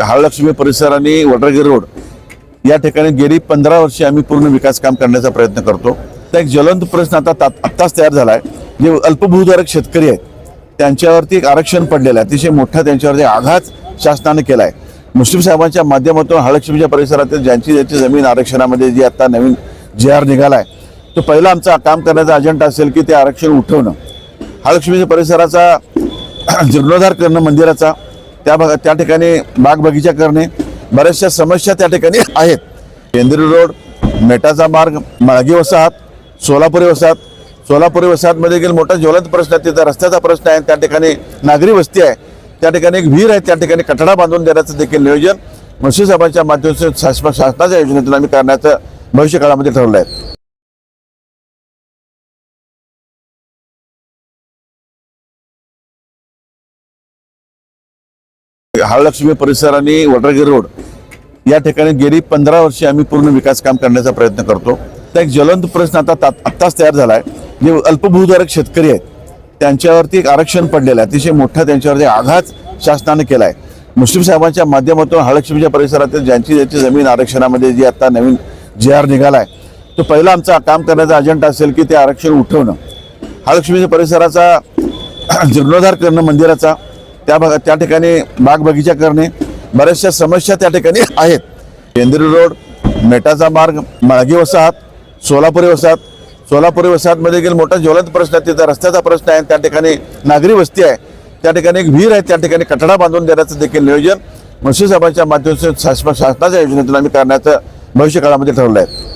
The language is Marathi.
हाळलक्ष्मी परिसर आणि वडरगिरी रोड या ठिकाणी गेली पंधरा वर्षे आम्ही पूर्ण विकास काम करण्याचा प्रयत्न करतो. तर एक ज्वलंत प्रश्न आता आत्ताच तयार झाला आहे जे अल्पभूधारक शेतकरी आहेत त्यांच्यावरती एक आरक्षण पडलेलं आहे. अतिशय मोठा त्यांच्यावरती आघात शासनाने केला आहे मुस्लिम साहेबांच्या माध्यमातून हाळलक्ष्मीच्या परिसरातील ज्यांची ज्यांची जमीन आरक्षणामध्ये जी आता नवीन जे आर निघाला आहे तो पहिला आमचा काम करण्याचा अजेंडा असेल की ते आरक्षण उठवणं. हाळलक्ष्मीच्या परिसराचा जीर्णोद्धार करणं मंदिराचा त्या भागात त्या ठिकाणी बाग बगीचा करणे बऱ्याचशा समस्या त्या ठिकाणी आहेत. केंद्रीय रोड मेटाचा मार्ग माळगी वसाहत सोलापुरी वसाहत. सोलापुरी वसाहतमध्ये देखील मोठा ज्वलंत प्रश्न आहे. तिथं रस्त्याचा प्रश्न आहे. त्या ठिकाणी नागरी वस्ती आहे. त्या ठिकाणी एक विहीर आहे. त्या ठिकाणी कठडा बांधून देण्याचं देखील नियोजन मुळशी साहेबांच्या माध्यमातून शासन- शासनाच्या योजनेतून आम्ही करण्याचं भविष्य काळामध्ये ठरवलं आहे. हाळलक्ष्मी परिसर आणि वडरगिरी रोड या ठिकाणी गेली पंधरा वर्षे आम्ही पूर्ण विकास काम करण्याचा प्रयत्न करतो. तर एक ज्वलंत प्रश्न आता आत्ताच तयार झाला आहे जे अल्पभूधारक शेतकरी आहेत त्यांच्यावरती एक आरक्षण पडलेलं आहे. अतिशय मोठा त्यांच्यावरती आघात शासनाने केला आहे मुस्लिम साहेबांच्या माध्यमातून हाळलक्ष्मीच्या परिसरातील ज्यांची ज्यांची जमीन आरक्षणामध्ये जी आता नवीन जे आर निघाला आहे तो पहिला आमचा काम करण्याचा अजेंडा असेल की ते आरक्षण उठवणं. हाळलक्ष्मीच्या परिसराचा जीर्णोद्धार करणं मंदिराचा त्या भागात त्या ठिकाणी बाग बगीचा करणे बऱ्याचशा समस्या त्या ठिकाणी आहेत. केंद्रीय रोड मेटाचा मार्ग माळगी वसाहत सोलापुरी वसाहत. सोलापुरी वसाहतमध्ये देखील मोठा ज्वलंत प्रश्न आहे. तिथं रस्त्याचा प्रश्न आहे. त्या ठिकाणी नागरी वस्ती आहे. त्या ठिकाणी एक विहीर आहे. त्या ठिकाणी कठडा बांधून देण्याचं देखील नियोजन मुळशी साहेबांच्या माध्यमातून शासनाच्या योजनेतून आम्ही करण्याचं भविष्य काळामध्ये ठरवलं आहे.